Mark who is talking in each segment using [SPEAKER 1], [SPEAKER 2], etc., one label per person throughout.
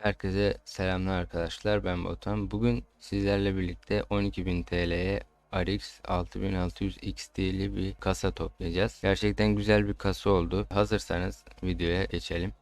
[SPEAKER 1] Herkese selamlar arkadaşlar ben Batuhan. Bugün sizlerle birlikte 12.000 TL'ye RX 6600 XT'li bir kasa toplayacağız. Gerçekten güzel bir kasa oldu. Hazırsanız videoya geçelim.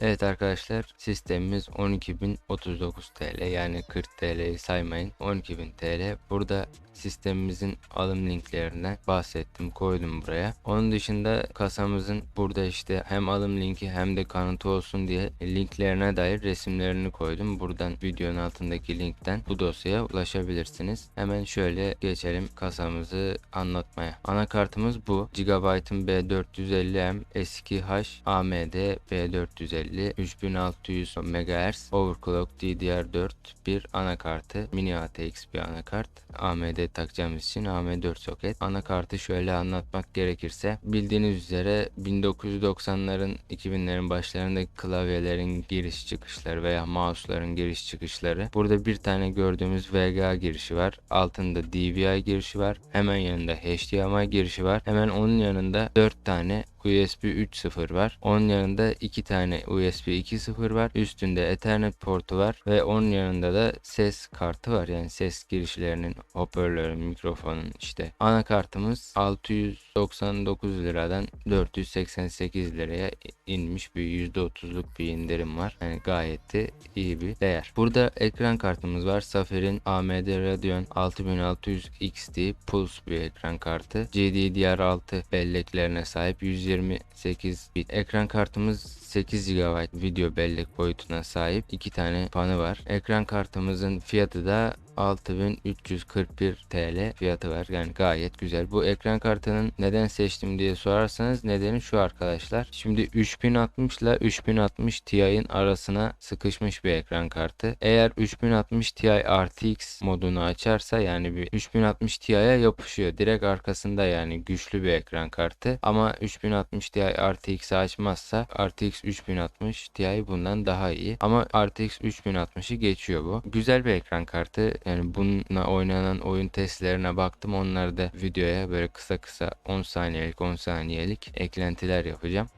[SPEAKER 1] Evet arkadaşlar sistemimiz 12.039 TL yani 40 TL'yi saymayın 12.000 TL. Burada sistemimizin alım linklerinden bahsettim koydum buraya. Onun dışında kasamızın burada işte hem alım linki hem de kanıtı olsun diye linklerine dair resimlerini koydum. Buradan videonun altındaki linkten bu dosyaya ulaşabilirsiniz. Hemen şöyle geçelim kasamızı anlatmaya. Anakartımız bu. Gigabyte'ın B450M eski H AMD B450 3600 MHz overclock DDR4 bir anakartı mini ATX bir anakart AMD takacağımız için AM4 soket anakartı şöyle anlatmak gerekirse bildiğiniz üzere 1990'ların 2000'lerin başlarındaki klavyelerin giriş çıkışları veya mouse'ların giriş çıkışları. Burada bir tane gördüğümüz VGA girişi var. Altında DVI girişi var. Hemen yanında HDMI girişi var. Hemen onun yanında 4 tane USB 3.0 var. Onun yanında 2 tane USB 2.0 var. Üstünde Ethernet portu var ve onun yanında da ses kartı var. Yani ses girişlerinin, hoparlörün, mikrofonun işte. Anakartımız 699 liradan 488 liraya inmiş bir %30'luk bir indirim var. Yani gayet de iyi bir değer. Burada ekran kartımız var. Safer'in AMD Radeon 6600 XT Pulse bir ekran kartı. GDDR6 belleklerine sahip 128 bit. Ekran kartımız 8 GB video bellek boyutuna sahip. 2 tane fanı var. Ekran kartımızın fiyatı da 6341 TL fiyatı var. Yani gayet güzel. Bu ekran kartının neden seçtim diye sorarsanız nedeni şu arkadaşlar. Şimdi 3060 ile 3060 Ti'nin arasına sıkışmış bir ekran kartı. Eğer 3060 Ti RTX modunu açarsa yani bir 3060 Ti'ye yapışıyor. Direkt arkasında yani güçlü bir ekran kartı. Ama 3060 Ti RTX'i açmazsa RTX 3060 Ti bundan daha iyi. Ama RTX 3060'ı geçiyor bu. Güzel bir ekran kartı. Yani bununla oynanan oyun testlerine baktım. Onları da videoya böyle kısa kısa 10 saniyelik 10 saniyelik eklentiler yapacağım.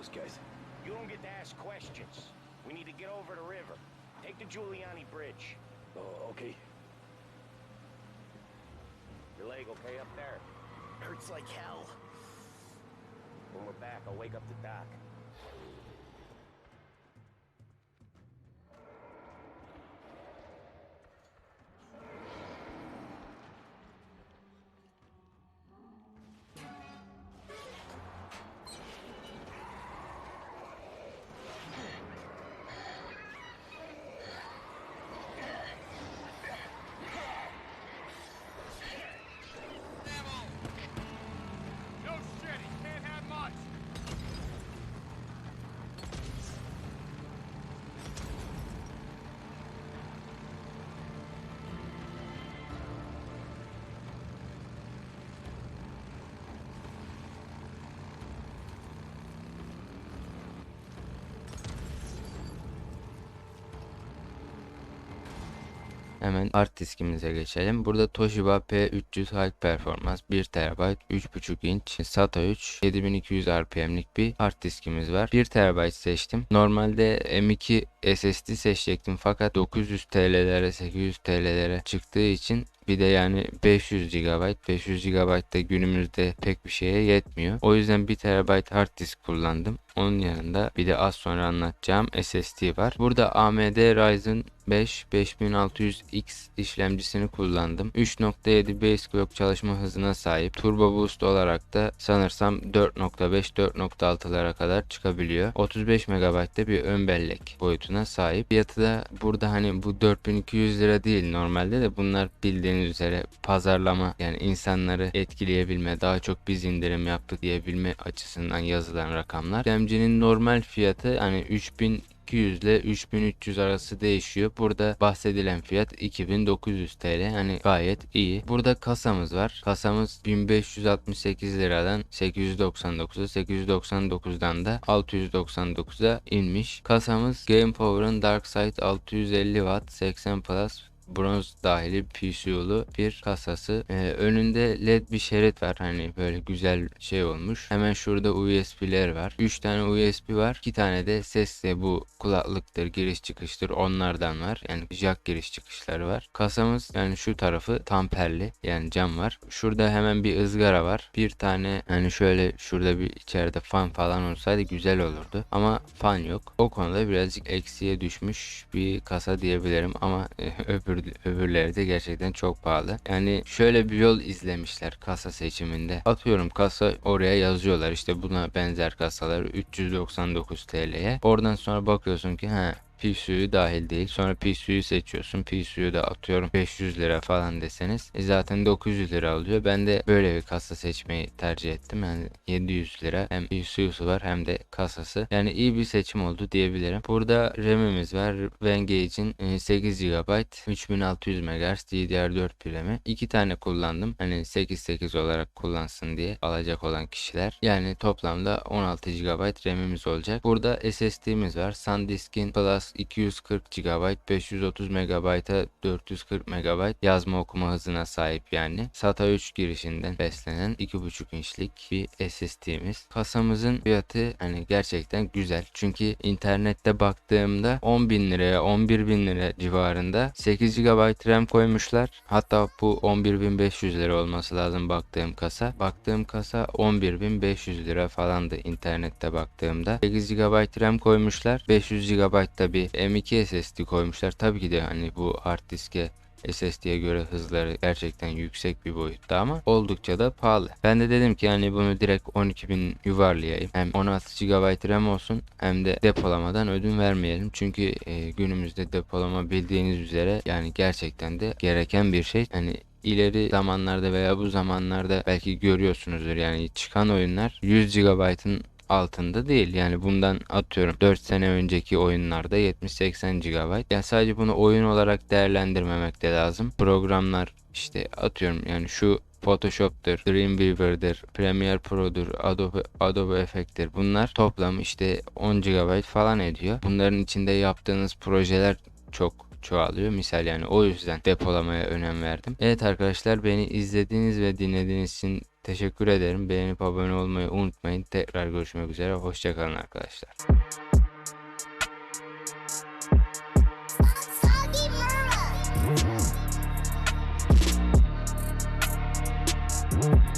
[SPEAKER 2] Those guys?
[SPEAKER 3] You don't get to ask questions. We need to get over the river. Take the Giuliani Bridge.
[SPEAKER 2] Oh, okay.
[SPEAKER 3] Your leg okay up there?
[SPEAKER 2] Hurts like hell.
[SPEAKER 3] When we're back, I'll wake up the doc.
[SPEAKER 1] Hemen hard diskimize geçelim. Burada Toshiba P300 High Performance 1 TB 3.5 inç SATA 3 7200 RPM'lik bir hard diskimiz var. 1 TB seçtim. Normalde M2 SSD seçecektim fakat 900 TL'lere 800 TL'lere çıktığı için bir de yani 500 GB 500 GB da günümüzde pek bir şeye yetmiyor. O yüzden 1 TB hard disk kullandım. Onun yanında bir de az sonra anlatacağım SSD var. Burada AMD Ryzen 5 5600X işlemcisini kullandım. 3.7 base clock çalışma hızına sahip. Turbo boost olarak da sanırsam 4.5-4.6'lara kadar çıkabiliyor. 35 MB'de bir ön bellek boyutuna sahip. Fiyatı da burada hani bu 4200 lira değil normalde de bunlar bildiğiniz üzere pazarlama yani insanları etkileyebilme daha çok biz indirim yaptık diyebilme açısından yazılan rakamlar. İşlemcinin normal fiyatı hani 3000 200 ile 3300 arası değişiyor. Burada bahsedilen fiyat 2900 TL. Yani gayet iyi. Burada kasamız var. Kasamız 1568 liradan 899'a 899'dan da 699'a inmiş. Kasamız Game Power'ın Dark Side 650 Watt 80 Plus bronz dahili PCU'lu bir kasası. Ee, önünde led bir şerit var. Hani böyle güzel şey olmuş. Hemen şurada USB'ler var. 3 tane USB var. 2 tane de sesle bu kulaklıktır, giriş çıkıştır onlardan var. Yani jack giriş çıkışları var. Kasamız yani şu tarafı tamperli. Yani cam var. Şurada hemen bir ızgara var. Bir tane hani şöyle şurada bir içeride fan falan olsaydı güzel olurdu. Ama fan yok. O konuda birazcık eksiye düşmüş bir kasa diyebilirim ama öbür öbürleri de gerçekten çok pahalı. Yani şöyle bir yol izlemişler kasa seçiminde. Atıyorum kasa oraya yazıyorlar işte buna benzer kasalar 399 TL'ye. Oradan sonra bakıyorsun ki ha PSU'yu dahil değil. Sonra PSU'yu seçiyorsun. PSU'yu da atıyorum 500 lira falan deseniz. E zaten 900 lira alıyor. Ben de böyle bir kasa seçmeyi tercih ettim. Yani 700 lira hem PSU'su var hem de kasası. Yani iyi bir seçim oldu diyebilirim. Burada RAM'imiz var. Vengage'in 8 GB 3600 MHz DDR4 RAM'i. 2 tane kullandım. Hani 8-8 olarak kullansın diye alacak olan kişiler. Yani toplamda 16 GB RAM'imiz olacak. Burada SSD'miz var. SanDisk'in Plus 240 GB 530 MB'a 440 MB yazma okuma hızına sahip yani. SATA 3 girişinden beslenen 2.5 inçlik bir SSD'miz. Kasamızın fiyatı hani gerçekten güzel. Çünkü internette baktığımda 10 bin liraya 11 bin lira civarında 8 GB RAM koymuşlar. Hatta bu 11.500 lira olması lazım baktığım kasa. Baktığım kasa 11.500 lira falandı internette baktığımda. 8 GB RAM koymuşlar. 500 GB da bir M2 SSD koymuşlar. Tabii ki de hani bu hard diske SSD'ye göre hızları gerçekten yüksek bir boyutta ama oldukça da pahalı. Ben de dedim ki yani bunu direkt 12.000 yuvarlayayım. Hem 16 GB RAM olsun hem de depolamadan ödün vermeyelim. Çünkü e, günümüzde depolama bildiğiniz üzere yani gerçekten de gereken bir şey. Hani ileri zamanlarda veya bu zamanlarda belki görüyorsunuzdur yani çıkan oyunlar 100 GB'ın altında değil. Yani bundan atıyorum 4 sene önceki oyunlarda 70-80 GB. Yani sadece bunu oyun olarak değerlendirmemek de lazım. Programlar işte atıyorum yani şu Photoshop'tur, Dreamweaver'dır, Premiere Pro'dur, Adobe, Adobe Effect'tir. Bunlar toplam işte 10 GB falan ediyor. Bunların içinde yaptığınız projeler çok çoğalıyor. Misal yani o yüzden depolamaya önem verdim. Evet arkadaşlar beni izlediğiniz ve dinlediğiniz için teşekkür ederim. Beğenip abone olmayı unutmayın. Tekrar görüşmek üzere. Hoşçakalın arkadaşlar.